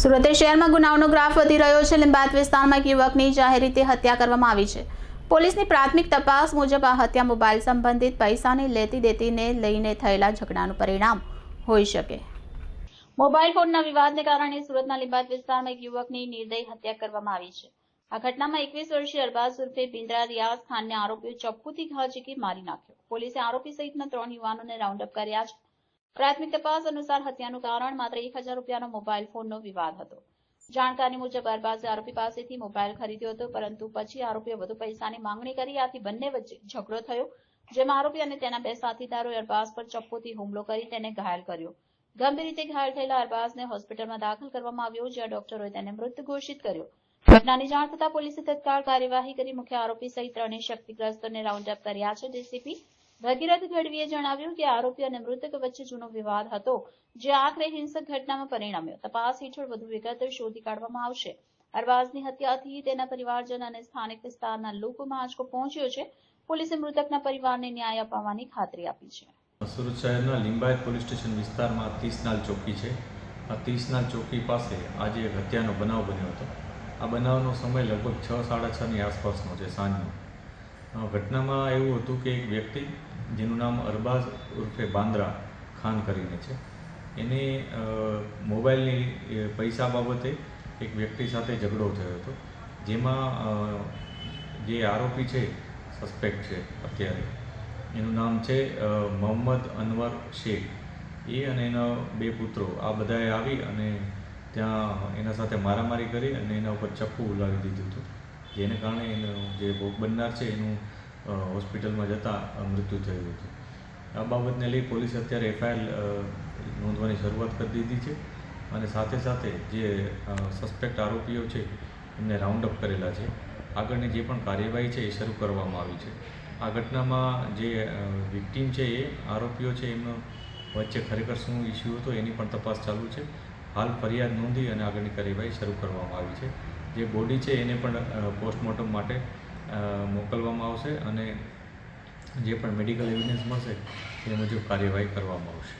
સુરત શહેરમાં ગુનાઓનો ગ્રાફ વધી રહ્યો છે. લીંબાયત વિસ્તારમાં એક યુવકની જાહેર રીતે હત્યા કરવામાં આવી છે. પોલીસની પ્રાથમિક તપાસ મુજબ આ હત્યા મોબાઈલ સંબંધિત પૈસાની લેતી દેતીને લઈને થયેલા ઝઘડાનું પરિણામ હોઈ શકે. મોબાઈલ ફોનના વિવાદને કારણે સુરતના લિંબાત વિસ્તારમાં એક યુવકની નિર્દય હત્યા કરવામાં આવી છે. આ ઘટનામાં એકવીસ વર્ષીય અરબાઝ ઉર્ફે બિંદ્રા રિયાઝ ખાનને આરોપીઓ ચપ્પુથી ઘા ઝીકી મારી નાખ્યો. પોલીસે આરોપી સહિતના ત્રણ યુવાનોને રાઉન્ડ અપ કર્યા છે. પ્રાથમિક તપાસ અનુસાર હત્યાનું કારણ માત્ર એક હજાર રૂપિયાનો મોબાઈલ ફોનનો વિવાદ હતો. જાણકારી મુજબ અરબાઝે આરોપી પાસેથી મોબાઈલ ખરીદ્યો હતો, પરંતુ પછી આરોપીએ વધુ પૈસાની માંગણી કરી. આથી બંને વચ્ચે ઝઘડો થયો, જેમાં આરોપી અને તેના બે સાથીદારોએ અરબાઝ પર ચપ્પુથી હુમલો કરી તેને ઘાયલ કર્યો. ગંભીર રીતે ઘાયલ થયેલા અરબાઝને હોસ્પિટલમાં દાખલ કરવામાં આવ્યો, જ્યાં ડોક્ટરોએ તેને મૃત ઘોષિત કર્યો. ઘટનાની જાણ થતાં પોલીસે તત્કાળ કાર્યવાહી કરી મુખ્ય આરોપી સહિત ત્રણેય શક્તિગ્રસ્તોને રાઉન્ડ કર્યા છે. ડીસીપી ભગીરથ ગઢવીએ જણાવ્યું કે આરોપી અને મૃતક વચ્ચે જૂનો વિવાદ હતો, જે આખરે હિંસક ઘટનામાં પરિણમ્યો. તપાસ હેઠળ વધુ વિગત શોધી કાઢવામાં આવશે. અરબાઝની હત્યાથી તેના પરિવારજન અને સ્થાનિક વિસ્તારના લોકોમાં આંચકો પહોંચ્યો છે. પોલીસે મૃતકના પરિવારને ન્યાય અપાવવાની ખાતરી આપી છે. સુરત શહેરના લિંબાયત પોલીસ સ્ટેશન વિસ્તારમાં તીસનાલ ચોકી છે. આ તીસનાલ ચોકી પાસે આજે હત્યાનો બનાવ બન્યો હતો. આ બનાવનો સમય લગભગ છ, સાડા છની આસપાસનો છે સાંજનો. ઘટનામાં એવું હતું કે એક વ્યક્તિ, જેનું નામ અરબાઝ ઉર્ફે બાંદ્રા ખાન કરીને છે, એને મોબાઈલની પૈસા બાબતે એક વ્યક્તિ સાથે ઝઘડો થયો હતો, જેમાં જે આરોપી છે, સસ્પેક્ટ છે અત્યારે, એનું નામ છે મોહમ્મદ અનવર શેખ. એ અને એના બે પુત્રો, આ બધાએ આવી અને ત્યાં એના સાથે મારામારી કરી અને એના ઉપર ચપ્પુ ઉલાવી દીધું હતું. જેને કારણે એનું જે ભોગ બનનાર છે, એનું હોસ્પિટલમાં જતાં મૃત્યુ થયું હતું. આ બાબતને લઈ પોલીસે અત્યારે એફઆઈઆર નોંધવાની શરૂઆત કરી દીધી છે અને સાથે સાથે જે સસ્પેક્ટ આરોપીઓ છે, એમને રાઉન્ડ અપ કરેલા છે. આગળની જે પણ કાર્યવાહી છે, એ શરૂ કરવામાં આવી છે. આ ઘટનામાં જે વિક્ટીમ છે, એ આરોપીઓ છે, એમનો વચ્ચે ખરેખર શું ઇસ્યુ હતો, એની પણ તપાસ ચાલુ છે. હાલ ફરિયાદ નોંધી અને આગળની કાર્યવાહી શરૂ કરવામાં આવી છે. જે બોડી છે એને પણ પોસ્ટમોર્ટમ માટે મોકલવામાં આવશે અને જે પણ મેડિકલ એવિડન્સ મળશે એ મુજબ કાર્યવાહી કરવામાં આવશે.